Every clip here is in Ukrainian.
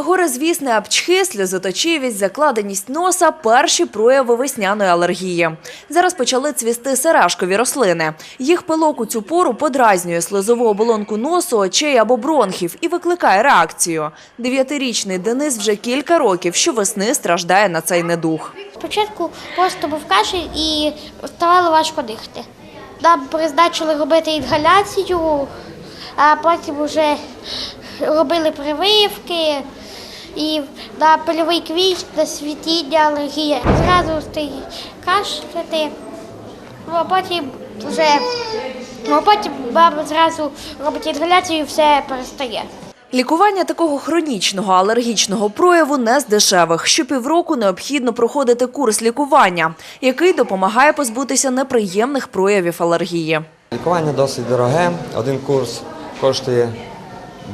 Горизвісне апчхи, сльозоточивість, закладеність носа – перші прояви весняної алергії. Зараз почали цвісти сережкові рослини. Їх пилок у цю пору подразнює сльозову оболонку носу, очей або бронхів і викликає реакцію. Дев'ятирічний Денис вже кілька років щовесни страждає на цей недух. Спочатку просто був кашель і ставало важко дихати. Нам призначили робити інгаляцію, а потім вже робили прививки і на польовий квіт, на світіння, алергія. Зразу стає кашляти, ну, а потім вже ну, а потім мама зразу робить інгаляцію і все перестає. Лікування такого хронічного алергічного прояву не з дешевих. Щопівроку необхідно проходити курс лікування, який допомагає позбутися неприємних проявів алергії. Лікування досить дороге. Один курс коштує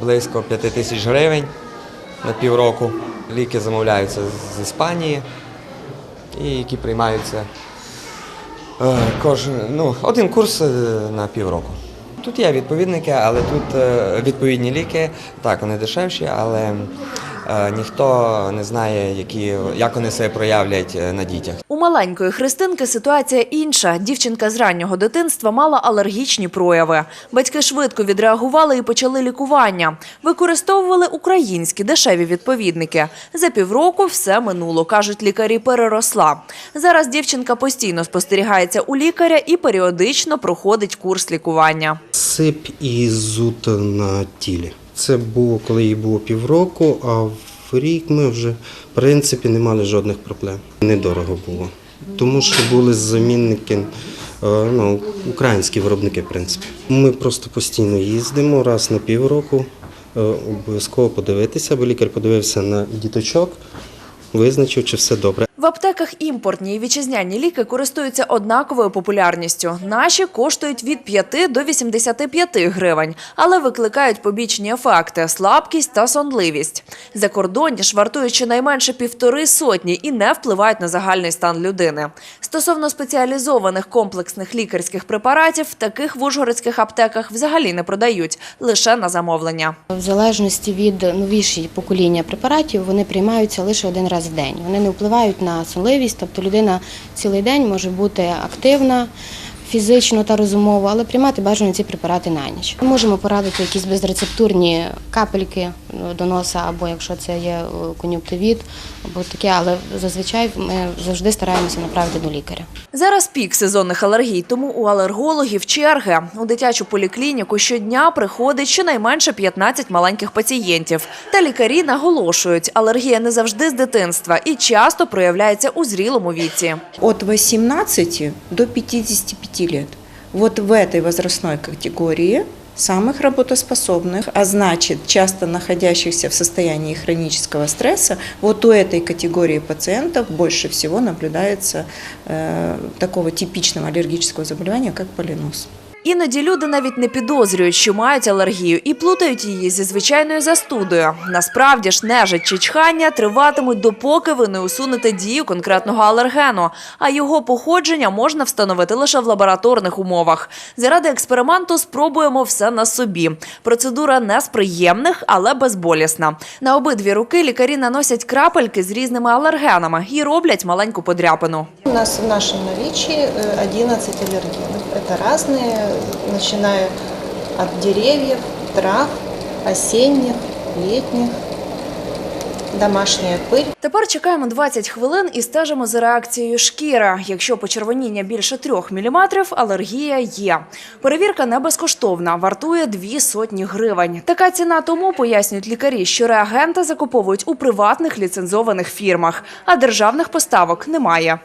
близько 5 тисяч гривень на півроку. Ліки замовляються з Іспанії і які приймаються е, кожен, ну, один курс е, на півроку. Тут є відповідники, але тут е, відповідні ліки, так, вони дешевші, але ніхто не знає, які, як вони себе проявлять е, на дітях. У маленької Христинки ситуація інша. Дівчинка з раннього дитинства мала алергічні прояви. Батьки швидко відреагували і почали лікування. Використовували українські дешеві відповідники. За півроку все минуло, кажуть лікарі, переросла. Зараз дівчинка постійно спостерігається у лікаря і періодично проходить курс лікування. Сип і зуд на тілі. Це було, коли їй було півроку, а в рік ми вже в принципі не мали жодних проблем. Недорого було. Тому що були замінники, е, ну, українські виробники, в принципі. Ми просто постійно їздимо раз на півроку, е, обов'язково подивитися, бо лікар подивився на діточок, визначив, чи все добре. В аптеках імпортні і вітчизняні ліки користуються однаковою популярністю. Наші коштують від 5 до 85 гривень, але викликають побічні ефекти – слабкість та сонливість. Закордонні ж вартують щонайменше півтори сотні і не впливають на загальний стан людини. Стосовно спеціалізованих комплексних лікарських препаратів, таких в ужгородських аптеках взагалі не продають, лише на замовлення. В залежності від новіші покоління препаратів вони приймаються лише один раз в день. Вони не впливають на сонливість, тобто людина цілий день може бути активна. Фізично та розумово, але приймати бажано ці препарати на ніч. Ми можемо порадити якісь безрецептурні капельки до носа, або якщо це є е, кон'юнктивіт, або таке, але зазвичай ми завжди стараємося направити до лікаря. Зараз пік сезонних алергій, тому у алергологів черги. У дитячу поліклініку щодня приходить щонайменше 15 маленьких пацієнтів. Та лікарі наголошують, алергія не завжди з дитинства і часто проявляється у зрілому віці. от 18 до 55 лет. Вот в этой возрастной категории самых работоспособных, а значит часто находящихся в состоянии хронического стресса, вот у этой категории пациентов больше всего наблюдается э, такого типичного аллергического заболевания, как полинос. Іноді люди навіть не підозрюють, що мають алергію, і плутають її зі звичайною застудою. Насправді ж нежить чи чхання триватимуть допоки ви не усунете дію конкретного алергену, а його походження можна встановити лише в лабораторних умовах. Заради експерименту спробуємо все на собі. Процедура не з приємних, але безболісна. На обидві руки лікарі наносять крапельки з різними алергенами і роблять маленьку подряпину. У нас в нашем наличии э, 11 аллергенов. Это разные, начиная от деревьев, трав, осенних, летних, домашняя пыль. Тепер чекаємо 20 хвилин і стежимо за реакцією шкіри. Якщо почервоніння більше 3 мм, алергія є. Перевірка не безкоштовна, вартує дві сотні гривень. Така ціна тому, пояснюють лікарі, що реагенти закуповують у приватних ліцензованих фірмах, а державних поставок немає.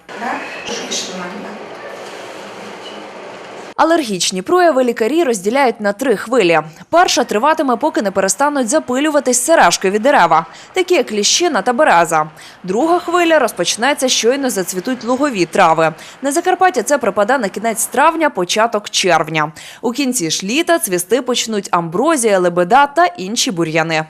Алергічні прояви лікарі розділяють на три хвилі. Перша триватиме, поки не перестануть запилюватись сережкові дерева, такі як ліщина та береза. Друга хвиля розпочнеться щойно зацвітуть лугові трави. На Закарпаття це припаде на кінець травня, початок червня. У кінці ж літа цвісти почнуть амброзія, лебеда та інші бур'яни.